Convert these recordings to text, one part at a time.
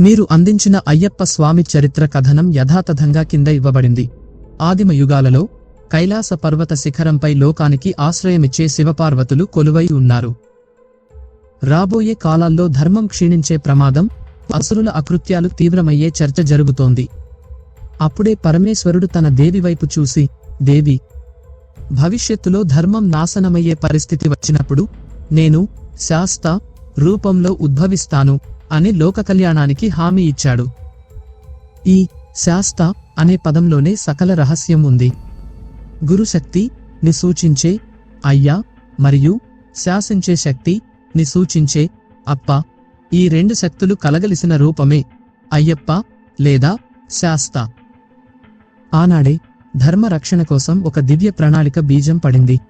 మీరు అందించిన అయ్యప్ప స్వామి చరిత్ర కథనం యథాతథంగా కింద ఇవ్వబడింది. ఆదిమ యుగాలలో కైలాస పర్వత శిఖరంపై లోకానికి ఆశ్రయమిచ్చే శివపార్వతులు కొలువై ఉన్నారు. రాబోయే కాలాల్లో ధర్మం క్షీణించే ప్రమాదం అసురుల అకృత్యాలు తీవ్రమయ్యే చర్చ జరుగుతోంది. అప్పుడే పరమేశ్వరుడు తన దేవి వైపు చూసి దేవి భవిష్యత్తులో ధర్మం నాశనమయ్యే పరిస్థితి వచ్చినప్పుడు నేను శాస్త రూపంలో ఉద్భవిస్తాను. అని లోక కళ్యాణానికి హామీ ఇచ్చాడు. ఈ శాస్త అనే పదంలోనే సకల రహస్యం ఉంది. గురుశక్తి ని సూచించే అయ్యా మరియు శాసించే శక్తి ని సూచించే అప్ప ఈ రెండు శక్తులు కలగలిసిన రూపమే అయ్యప్ప లేదా శాస్త. ఆనాడే ధర్మ రక్షణ కోసం ఒక దివ్య ప్రణాళిక బీజం పడింది.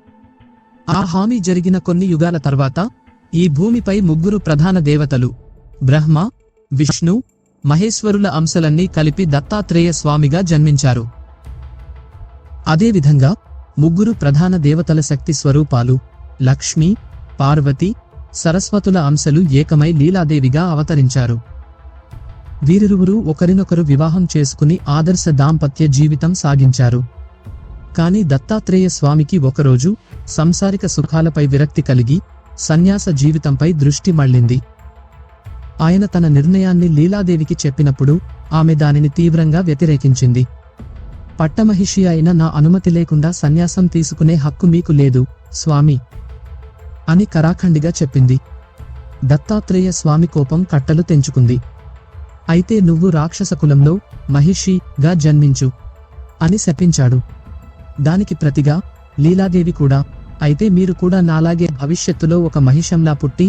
ఆ హామీ జరిగిన కొన్ని యుగాల తర్వాత ఈ భూమిపై ముగ్గురు ప్రధాన దేవతలు బ్రహ్మ విష్ణు మహేశ్వరుల అంశలన్నీ కలిపి దత్తాత్రేయ స్వామిగా జన్మించారు. అదేవిధంగా ముగ్గురు ప్రధాన దేవతల శక్తి స్వరూపాలు లక్ష్మి పార్వతి సరస్వతుల అంశలు ఏకమై లీలాదేవిగా అవతరించారు. వీరిరువురు ఒకరినొకరు వివాహం చేసుకుని ఆదర్శ దాంపత్య జీవితం సాగించారు. కాని దత్తాత్రేయ స్వామికి ఒకరోజు సంసారిక సుఖాలపై విరక్తి కలిగి సన్యాస జీవితంపై దృష్టి మళ్ళింది. ఆయన తన నిర్ణయాన్ని లీలాదేవికి చెప్పినప్పుడు ఆమె దానిని తీవ్రంగా వ్యతిరేకించింది. పట్టమహిషి అయిన నా అనుమతి లేకుండా సన్యాసం తీసుకునే హక్కు మీకు లేదు స్వామి అని కరాఖండిగా చెప్పింది. దత్తాత్రేయ స్వామి కోపం కట్టలు తెంచుకుంది. అయితే నువ్వు రాక్షస కులంలో మహిషిగా జన్మించు అని శపించాడు. దానికి ప్రతిగా లీలాదేవి కూడా అయితే మీరు కూడా నాలాగే భవిష్యత్తులో ఒక మహిషంలా పుట్టి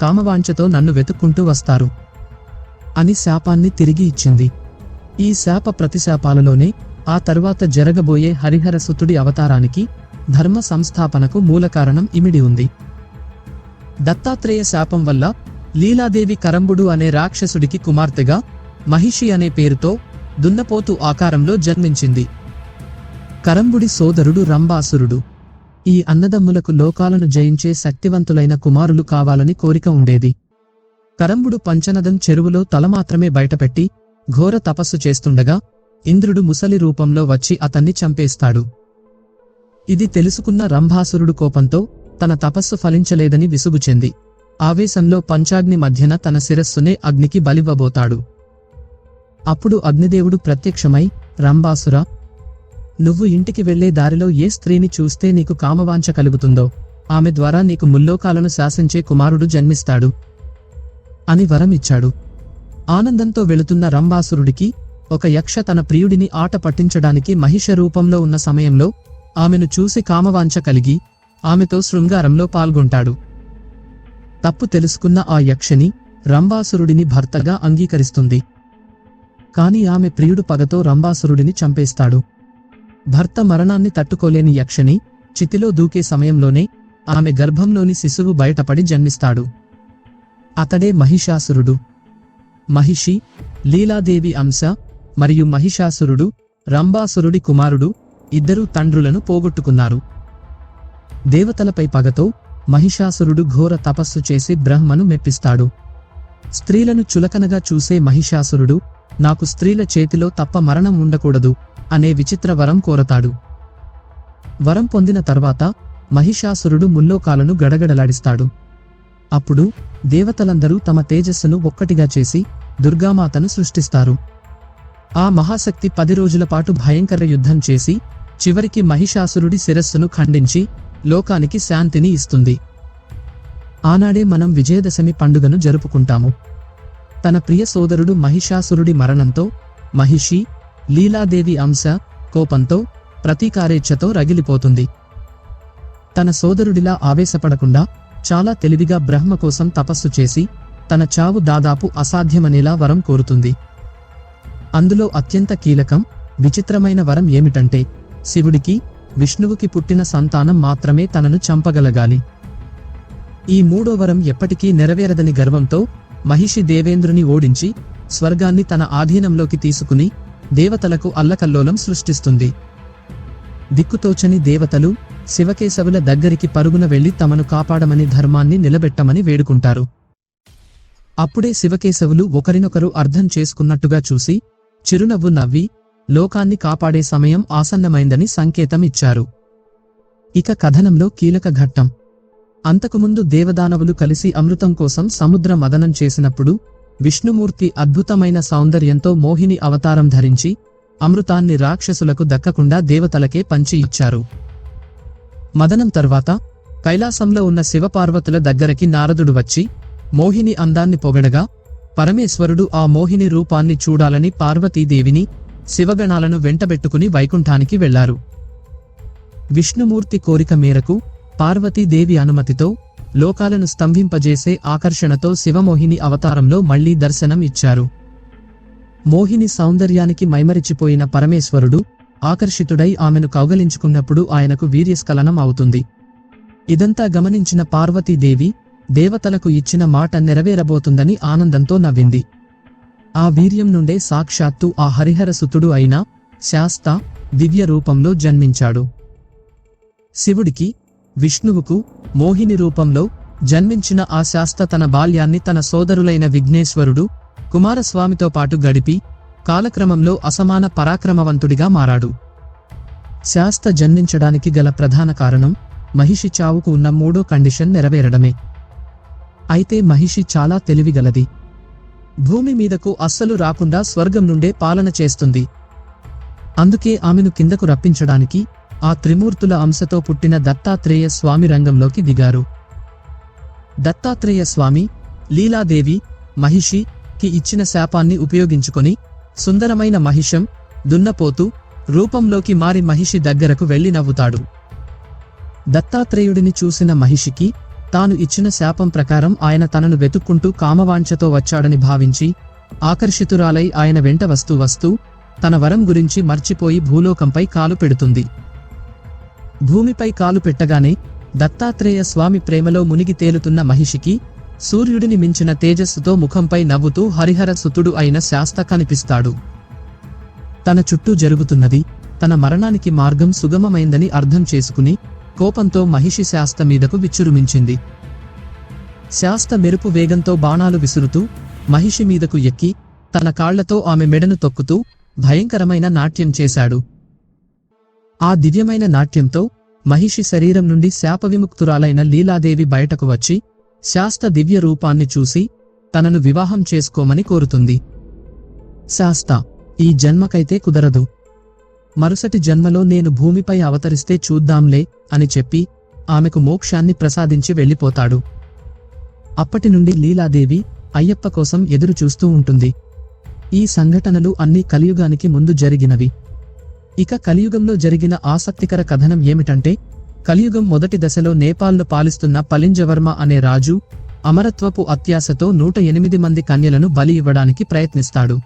కామవాంఛతో నన్ను వెతుక్కుంటూ వస్తారు అని శాపాన్ని తిరిగి ఇచ్చింది. ఈ శాప ప్రతిశాపాలలోనే ఆ తరువాత జరగబోయే హరిహర సుతుడి అవతారానికి ధర్మ సంస్థాపనకు మూలకారణం ఇమిడి ఉంది. దత్తాత్రేయ శాపం వల్ల లీలాదేవి కరంబుడు అనే రాక్షసుడికి కుమార్తెగా మహిషి అనే పేరుతో దున్నపోతు ఆకారంలో జన్మించింది. కరంబుడి సోదరుడు రంభాసురుడు. ఈ అన్నదమ్ములకు లోకాలను జయించే శక్తివంతులైన కుమారులు కావాలని కోరిక ఉండేది. కరంబుడు పంచనదం చెరువులో తల మాత్రమే బయటపెట్టి ఘోర తపస్సు చేస్తుండగా ఇంద్రుడు ముసలి రూపంలో వచ్చి అతన్ని చంపేస్తాడు. ఇది తెలుసుకున్న రంభాసురుడు కోపంతో తన తపస్సు ఫలించలేదని విసుగుచెంది. ఆవేశంలో పంచాగ్ని మధ్యన తన శిరస్సునే అగ్నికి బలివ్వబోతాడు. అప్పుడు అగ్నిదేవుడు ప్రత్యక్షమై రంభాసుర నువ్వు ఇంటికి వెళ్ళే దారిలో ఏ స్త్రీని చూస్తే నీకు కామవాంఛ కలుగుతుందో ఆమె ద్వారా నీకు ముల్లోకాలను శాసించే కుమారుడు జన్మిస్తాడు అని వరం ఇచ్చాడు. ఆనందంతో వెళుతున్న రంభాసురుడికి ఒక యక్ష తన ప్రియుడిని ఆట పట్టించడానికి మహిష రూపంలో ఉన్న సమయంలో ఆమెను చూసి కామవాంఛ కలిగి ఆమెతో శృంగారంలో పాల్గొంటాడు. తప్పు తెలుసుకున్న ఆ యక్షని రంభాసురుడిని భర్తగా అంగీకరిస్తుంది. కాని ఆమె ప్రియుడు పగతో రంభాసురుడిని చంపేస్తాడు. భర్త మరణాన్ని తట్టుకోలేని యక్షని చితిలో దూకే సమయంలోనే ఆమె గర్భంలోని శిశువు బయటపడి జన్మిస్తాడు. అతడే మహిషాసురుడు. మహిషి లీలాదేవి అంశ మరియు మహిషాసురుడు రంభాసురుడి కుమారుడు ఇద్దరూ తండ్రులను పోగొట్టుకున్నారు. దేవతలపై పగతో మహిషాసురుడు ఘోర తపస్సు చేసి బ్రహ్మను మెప్పిస్తాడు. స్త్రీలను చులకనగా చూసే మహిషాసురుడు నాకు స్త్రీల చేతిలో తప్ప మరణం ఉండకూడదు అనే విచిత్ర వరం కోరతాడు. వరం పొందిన తర్వాత మహిషాసురుడు ముల్లోకాలను గడగడలాడిస్తాడు. అప్పుడు దేవతలందరూ తమ తేజస్సును ఒక్కటిగా చేసి దుర్గామాతను సృష్టిస్తారు. ఆ మహాశక్తి పది రోజుల పాటు భయంకర యుద్ధం చేసి చివరికి మహిషాసురుడి శిరస్సును ఖండించి లోకానికి శాంతిని ఇస్తుంది. ఆనాడే మనం విజయదశమి పండుగను జరుపుకుంటాము. తన ప్రియ సోదరుడు మహిషాసురుడి మరణంతో మహిషి లీలాదేవి అంశ కోపంతో ప్రతీకారేచ్ఛతో రగిలిపోతుంది. తన సోదరుడిలా ఆవేశపడకుండా చాలా తెలివిగా బ్రహ్మ కోసం తపస్సు చేసి తన చావు దాదాపు అసాధ్యమనేలా వరం కోరుతుంది. అందులో అత్యంత కీలకం విచిత్రమైన వరం ఏమిటంటే శివుడికి విష్ణువుకి పుట్టిన సంతానం మాత్రమే తనను చంపగలగాలి. ఈ మూడో వరం ఎప్పటికీ నెరవేరదని గర్వంతో మహిషి దేవేంద్రుని ఓడించి స్వర్గాన్ని తన ఆధీనంలోకి తీసుకుని దేవతలకు అల్లకల్లోలం సృష్టిస్తుంది. దిక్కుతోచని దేవతలు శివకేశవుల దగ్గరికి పరుగున వెళ్ళి తమను కాపాడమని ధర్మాన్ని నిలబెట్టమని వేడుకుంటారు. అప్పుడే శివకేశవులు ఒకరినొకరు అర్థం చేసుకున్నట్టుగా చూసి చిరునవ్వు నవ్వి లోకాన్ని కాపాడే సమయం ఆసన్నమైందని సంకేతం ఇచ్చారు ఇక కథనంలో కీలక ఘట్టం. అంతకుముందు దేవదానవులు కలిసి అమృతం కోసం సముద్ర మదనం చేసినప్పుడు విష్ణుమూర్తి అద్భుతమైన సౌందర్యంతో మోహిని అవతారం ధరించి అమృతాన్ని రాక్షసులకు దక్కకుండా దేవతలకే పంచి ఇచ్చారు. మదనం తర్వాత కైలాసంలో ఉన్న శివపార్వతుల దగ్గరకి నారదుడు వచ్చి మోహిని అందాన్ని పొగడగా పరమేశ్వరుడు ఆ మోహిని రూపాన్ని చూడాలని పార్వతీదేవిని శివగణాలను వెంటబెట్టుకుని వైకుంఠానికి వెళ్ళారు. విష్ణుమూర్తి కోరిక మేరకు పార్వతీదేవి అనుమతితో లోకాలను స్తంభింపజేసే ఆకర్షణతో శివమోహిని అవతారంలో మళ్ళీ దర్శనం ఇచ్చారు. మోహిని సౌందర్యానికి మైమరిచిపోయిన పరమేశ్వరుడు ఆకర్షితుడై ఆమెను కౌగలించుకున్నప్పుడు ఆయనకు వీర్యస్ఖలనం అవుతుంది. ఇదంతా గమనించిన పార్వతీదేవి దేవతలకు ఇచ్చిన మాట నెరవేరబోతుందని ఆనందంతో నవ్వింది. ఆ వీర్యం నుండే సాక్షాత్తు ఆ హరిహరసుతుడు అయిన శాస్త దివ్య రూపంలో జన్మించాడు. శివుడికి విష్ణువుకు మోహిని రూపంలో జన్మించిన ఆ శాస్త తన బాల్యాన్ని తన సోదరులైన విఘ్నేశ్వరుడు కుమారస్వామితో పాటు గడిపి కాలక్రమంలో అసమాన పరాక్రమవంతుడిగా మారాడు. శాస్త జన్మించడానికి గల ప్రధాన కారణం మహిషి చావుకు ఉన్న మూడో కండిషన్ నెరవేరడమే. అయితే మహిషి చాలా తెలివిగలది. భూమి మీదకు అస్సలు రాకుండా స్వర్గం నుండే పాలన చేస్తుంది. అందుకే ఆమెను కిందకు రప్పించడానికి ఆ త్రిమూర్తుల అంశతో పుట్టిన దత్తాత్రేయ స్వామి రంగంలోకి దిగారు. దత్తాత్రేయ స్వామి లీలాదేవి మహిషి కి ఇచ్చిన శాపాన్ని ఉపయోగించుకొని సుందరమైన మహిషం దున్నపోతు రూపంలోకి మారి మహిషి దగ్గరకు వెళ్ళి నవ్వుతాడు. దత్తాత్రేయుడిని చూసిన మహిషికి తాను ఇచ్చిన శాపం ప్రకారం ఆయన తనను వెతుక్కుంటూ కామవాంఛతో వచ్చాడని భావించి ఆకర్షితురాలై ఆయన వెంట వస్తూ వస్తూ తన వరం గురించి మర్చిపోయి భూలోకంపై కాలు పెడుతుంది. భూమిపై కాలు పెట్టగానే దత్తాత్రేయ స్వామి ప్రేమలో మునిగి తేలుతున్న మహిషికి సూర్యుడిని మించిన తేజస్సుతో ముఖంపై నవ్వుతూ హరిహర సుతుడు అయిన శాస్త కనిపిస్తాడు. తన చుట్టూ జరుగుతున్నది తన మరణానికి మార్గం సుగమమైందని అర్థం చేసుకుని కోపంతో మహిషి శాస్త మీదకు విచ్చురుమించింది. శాస్త మెరుపు వేగంతో బాణాలు విసురుతూ మహిషి మీదకు ఎక్కి తన కాళ్ళతో ఆమె మెడను తొక్కుతూ భయంకరమైన నాట్యం చేశాడు. ఆ దివ్యమైన నాట్యంతో మహిషి శరీరం నుండి శాపవిముక్తురాలైన లీలాదేవి బయటకు వచ్చి శాస్త దివ్య రూపాన్ని చూసి తనను వివాహం చేసుకోమని కోరుతుంది. శాస్త ఈ జన్మకైతే కుదరదు. మరుసటి జన్మలో నేను భూమిపై అవతరిస్తే చూద్దాంలే అని చెప్పి ఆమెకు మోక్షాన్ని ప్రసాదించి వెళ్ళిపోతాడు. అప్పటి నుండి లీలాదేవి అయ్యప్ప కోసం ఎదురుచూస్తూ ఉంటుంది. ఈ సంఘటనలు అన్నీ కలియుగానికి ముందు జరిగినవి. ఇక కలియుగంలో జరిగిన ఆసక్తికర కథనం ఏమిటంటే కలియుగం మొదటి దశలో నేపాల్ను పాలిస్తున్న పలింజవర్మ అనే రాజు అమరత్వపు అత్యాశతో నూట ఎనిమిది మంది కన్యలను బలి ఇవ్వడానికి ప్రయత్నిస్తాడు.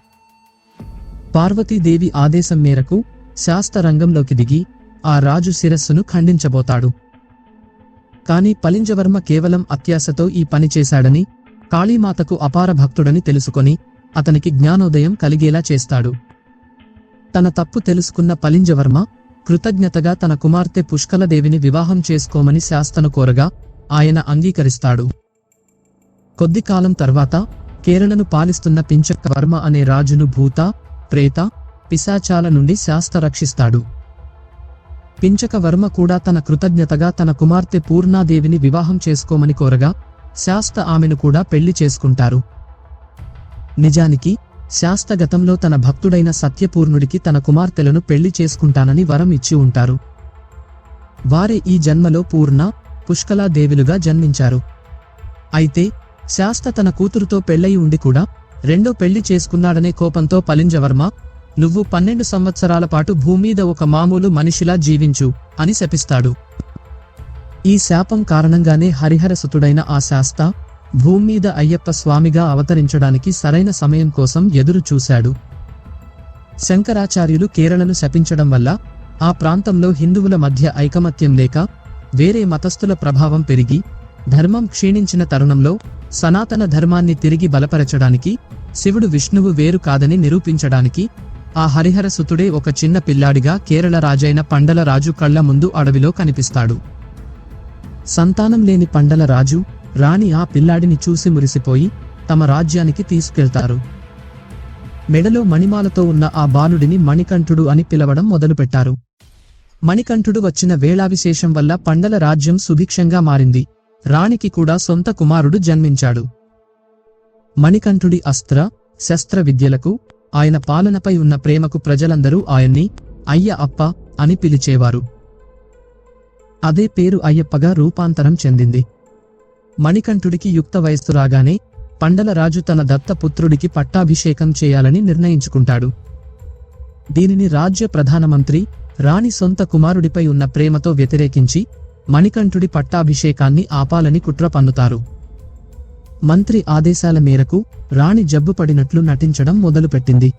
పార్వతీదేవి ఆదేశం మేరకు శాస్త రంగంలోకి దిగి ఆ రాజు శిరస్సును ఖండించబోతాడు. కాని పలింజవర్మ కేవలం అత్యాశతో ఈ పని చేశాడని కాళీమాతకు అపార భక్తుడని తెలుసుకొని అతనికి జ్ఞానోదయం కలిగేలా చేస్తాడు. తన తప్పు తెలుసుకున్న పలింజవర్మ కృతజ్ఞతగా తన కుమార్తె పుష్కలదేవిని వివాహం చేసుకోమని శాస్తను కోరగా ఆయన అంగీకరిస్తాడు. కొద్ది కాలం తర్వాత కేరళను పాలిస్తున్న పించక్క వర్మ అనే రాజును భూత ప్రేత పిశాచాల నుండి శాస్త రక్షిస్తాడు. పించక వర్మ కూడా తన కృతజ్ఞతగా తన కుమార్తె పూర్ణాదేవిని వివాహం చేసుకోమని కోరగా శాస్త ఆమెను కూడా పెళ్ళి చేసుకుంటారు. నిజానికి శాస్త గతంలో తన భక్తుడైన సత్యపూర్ణుడికి తన కుమార్తెలను పెళ్ళి చేసుకుంటానని వరం ఇచ్చి ఉంటారు. వారే ఈ జన్మలో పూర్ణ పుష్కలాదేవులుగా జన్మించారు. అయితే శాస్త తన కూతురుతో పెళ్ళయి ఉండి కూడా రెండో పెళ్ళి చేసుకున్నాడనే కోపంతో పలింజవర్మ నువ్వు పన్నెండు సంవత్సరాల పాటు భూమీద ఒక మామూలు మనిషిలా జీవించు అని శపిస్తాడు. ఈ శాపం కారణంగానే హరిహరసుతుడైన ఆ శాస్త భూమ్మీద అయ్యప్ప స్వామిగా అవతరించడానికి సరైన సమయం కోసం ఎదురు చూశాడు. శంకరాచార్యులు కేరళను శపించడం వల్ల ఆ ప్రాంతంలో హిందువుల మధ్య ఐకమత్యం లేక వేరే మతస్థుల ప్రభావం పెరిగి ధర్మం క్షీణించిన తరుణంలో సనాతన ధర్మాన్ని తిరిగి బలపరచడానికి శివుడు విష్ణువు వేరు కాదని నిరూపించడానికి ఆ హరిహర సుతుడే ఒక చిన్న పిల్లాడిగా కేరళ రాజైన పండల రాజు కళ్ళ ముందు అడవిలో కనిపిస్తాడు. సంతానం లేని పండల రాజు రాణి ఆ పిల్లాడిని చూసి మురిసిపోయి తమ రాజ్యానికి తీసుకెళ్తారు. మెడలో మణిమాలతో ఉన్న ఆ బాలుడిని మణికంఠుడు అని పిలవడం మొదలుపెట్టారు. మణికంఠుడు వచ్చిన వేళావిశేషం వల్ల పండల రాజ్యం సుభిక్షంగా మారింది. రాణికి కూడా సొంత కుమారుడు జన్మించాడు. మణికంఠుడి అస్త్ర శస్త్ర విద్యలకు ఆయన పాలనపై ఉన్న ప్రేమకు ప్రజలందరూ ఆయన్ని అయ్య అప్ప అని పిలిచేవారు. అదే పేరు అయ్యప్పగా రూపాంతరం చెందింది. మణికంఠుడికి యుక్త వయస్సు రాగానే పండల రాజు తన దత్తపుత్రుడికి పట్టాభిషేకం చేయాలని నిర్ణయించుకుంటాడు. దీనిని రాజ్య ప్రధానమంత్రి రాణి సొంత కుమారుడిపై ఉన్న ప్రేమతో వ్యతిరేకించి మణికంఠుడి పట్టాభిషేకాన్ని ఆపాలని కుట్ర పన్నుతారు. మంత్రి ఆదేశాల మేరకు రాణి జబ్బుపడినట్లు నటించడం మొదలుపెట్టింది.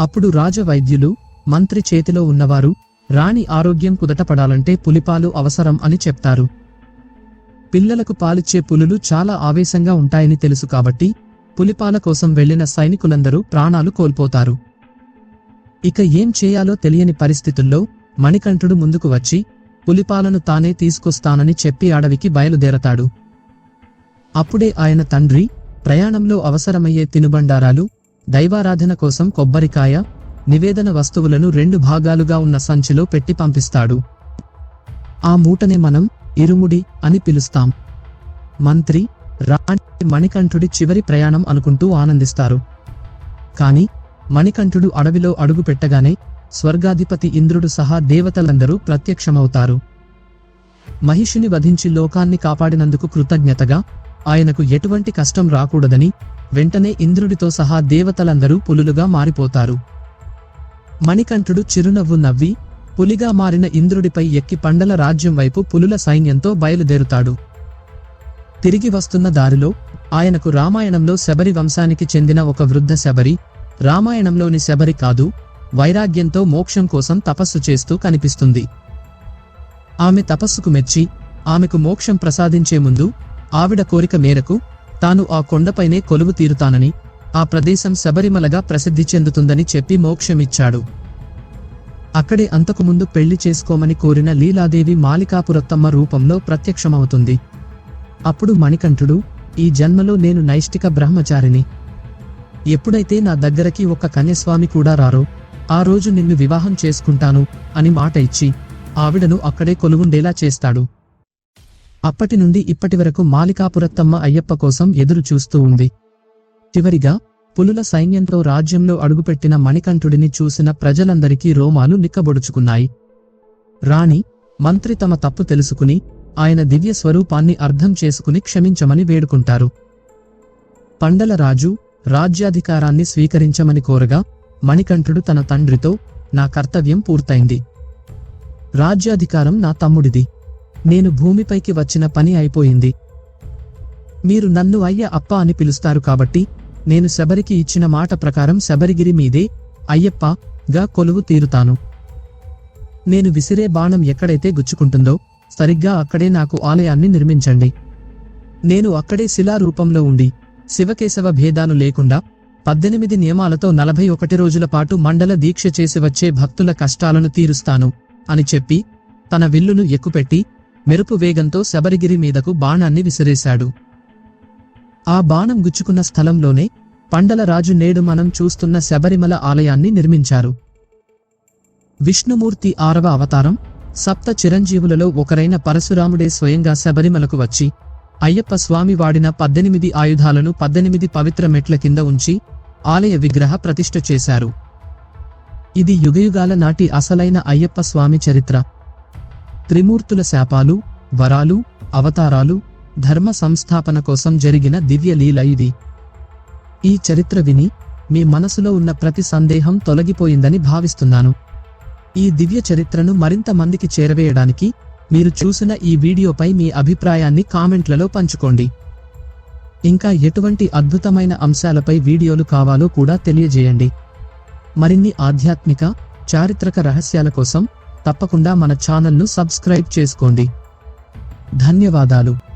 అప్పుడు రాజవైద్యులు మంత్రి చేతిలో ఉన్నవారు రాణి ఆరోగ్యం కుదటపడాలంటే పులిపాలు అవసరం అని చెప్తారు. పిల్లలకు పాలిచ్చే పులులు చాలా ఆవేశంగా ఉంటాయని తెలుసు కాబట్టి పులిపాల కోసం వెళ్ళిన సైనికులందరూ ప్రాణాలు కోల్పోతారు. ఇక ఏం చేయాలో తెలియని పరిస్థితుల్లో మణికంఠుడు ముందుకు వచ్చి పులిపాలను తానే తీసుకొస్తానని చెప్పి అడవికి బయలుదేరతాడు. అప్పుడే ఆయన తండ్రి ప్రయాణంలో అవసరమయ్యే తినుబండారాలు దైవారాధన కోసం కొబ్బరికాయ నివేదన వస్తువులను రెండు భాగాలుగా ఉన్న సంచిలో పెట్టి పంపిస్తాడు. ఆ మూటనే మనం ఇరుముడి అని పిలుస్తాం. మంత్రి రాణి మణికంఠుడి చివరి ప్రయాణం అనుకుంటూ ఆనందిస్తారు. కాని మణికంఠుడు అడవిలో అడుగు పెట్టగానే స్వర్గాధిపతి ఇంద్రుడు సహా దేవతలందరూ ప్రత్యక్షమవుతారు. మహిషిని వధించి లోకాన్ని కాపాడినందుకు కృతజ్ఞతగా ఆయనకు ఎటువంటి కష్టం రాకూడదని వెంటనే ఇంద్రుడితో సహా దేవతలందరూ పులులుగా మారిపోతారు. మణికంఠుడు చిరునవ్వు నవ్వి పులిగా మారిన ఇంద్రుడిపై ఎక్కి పండల రాజ్యం వైపు పులుల సైన్యంతో బయలుదేరుతాడు. తిరిగి వస్తున్న దారిలో ఆయనకు రామాయణంలో శబరి వంశానికి చెందిన ఒక వృద్ధ శబరి రామాయణంలోని శబరి కాదు వైరాగ్యంతో మోక్షం కోసం తపస్సు చేస్తూ కనిపిస్తుంది. ఆమె తపస్సుకు మెచ్చి ఆమెకు మోక్షం ప్రసాదించే ముందు ఆవిడ కోరిక మేరకు తాను ఆ కొండపైనే కొలువు తీరుతానని ఆ ప్రదేశం శబరిమలగా ప్రసిద్ధి చెందుతుందని చెప్పి మోక్షమిచ్చాడు. అక్కడే అంతకుముందు పెళ్ళి చేసుకోమని కోరిన లీలాదేవి మాలికాపురత్తమ్మ రూపంలో ప్రత్యక్షమవుతుంది. అప్పుడు మణికంఠుడు ఈ జన్మలో నేను నైష్టిక బ్రహ్మచారిని ఎప్పుడైతే నా దగ్గరకి ఒక కన్యస్వామి కూడా రారో ఆ రోజు నిన్ను వివాహం చేసుకుంటాను అని మాట ఇచ్చి ఆవిడను అక్కడే కొలువుండేలా చేస్తాడు. అప్పటి నుండి ఇప్పటి వరకు మాలికాపురత్తమ్మ అయ్యప్ప కోసం ఎదురు చూస్తూ ఉంది. చివరిగా పులుల సైన్యంతో రాజ్యంలో అడుగుపెట్టిన మణికంఠుడిని చూసిన ప్రజలందరికీ రోమాలు నిక్కబొడుచుకున్నాయి. రాణి మంత్రి తమ తప్పు తెలుసుకుని ఆయన దివ్య స్వరూపాన్ని అర్థం చేసుకుని క్షమించమని వేడుకుంటారు. పండల రాజు రాజ్యాధికారాన్ని స్వీకరించమని కోరగా మణికంఠుడు తన తండ్రితో నా కర్తవ్యం పూర్తయింది. రాజ్యాధికారం నా తమ్ముడిది. నేను భూమిపైకి వచ్చిన పని అయిపోయింది. మీరు నన్ను అయ్య అప్ప అని పిలుస్తారు కాబట్టి నేను శబరికి ఇచ్చిన మాట ప్రకారం శబరిగిరి మీదే అయ్యప్ప గా కొలువు తీరుతాను. నేను విసిరే బాణం ఎక్కడైతే గుచ్చుకుంటుందో సరిగ్గా అక్కడే నాకు ఆలయాన్ని నిర్మించండి. నేను అక్కడే శిలారూపంలో ఉండి శివకేశవ భేదాలు లేకుండా పద్దెనిమిది నియమాలతో నలభై ఒకటి రోజుల పాటు మండల దీక్ష చేసి వచ్చే భక్తుల కష్టాలను తీరుస్తాను అని చెప్పి తన విల్లును ఎక్కుపెట్టి మెరుపు వేగంతో శబరిగిరి మీదకు బాణాన్ని విసిరేశాడు. ఆ బాణం గుచ్చుకున్న స్థలంలోనే పండల రాజు నేడు మనం చూస్తున్న శబరిమల ఆలయాన్ని నిర్మించారు. విష్ణుమూర్తి ఆరవ అవతారం సప్త చిరంజీవులలో ఒకరైన పరశురాముడే స్వయంగా శబరిమలకు వచ్చి అయ్యప్ప స్వామి వాడిన పద్దెనిమిది ఆయుధాలను పద్దెనిమిది పవిత్ర మెట్ల కింద ఉంచి ఆలయ విగ్రహ ప్రతిష్ఠ చేశారు. ఇది యుగయుగాల నాటి అసలైన అయ్యప్ప స్వామి చరిత్ర. త్రిమూర్తుల శాపాలు వరాలు అవతారాలు ధర్మ సంస్థాపన కోసం జరిగిన దివ్య లీల ఇది. ఈ చరిత్ర విని మీ మనసులో ఉన్న ప్రతి సందేహం తొలగిపోయిందని భావిస్తున్నాను. ఈ దివ్య చరిత్రను మరింత మందికి చేరవేయడానికి మీరు చూసిన ఈ వీడియోపై మీ అభిప్రాయాన్ని కామెంట్లలో పంచుకోండి. ఇంకా ఎటువంటి అద్భుతమైన అంశాలపై వీడియోలు కావాలో కూడా తెలియజేయండి. మరిన్ని ఆధ్యాత్మిక చారిత్రక రహస్యాల కోసం తప్పకుండా మన ఛానల్ను సబ్స్క్రైబ్ చేసుకోండి. ధన్యవాదాలు.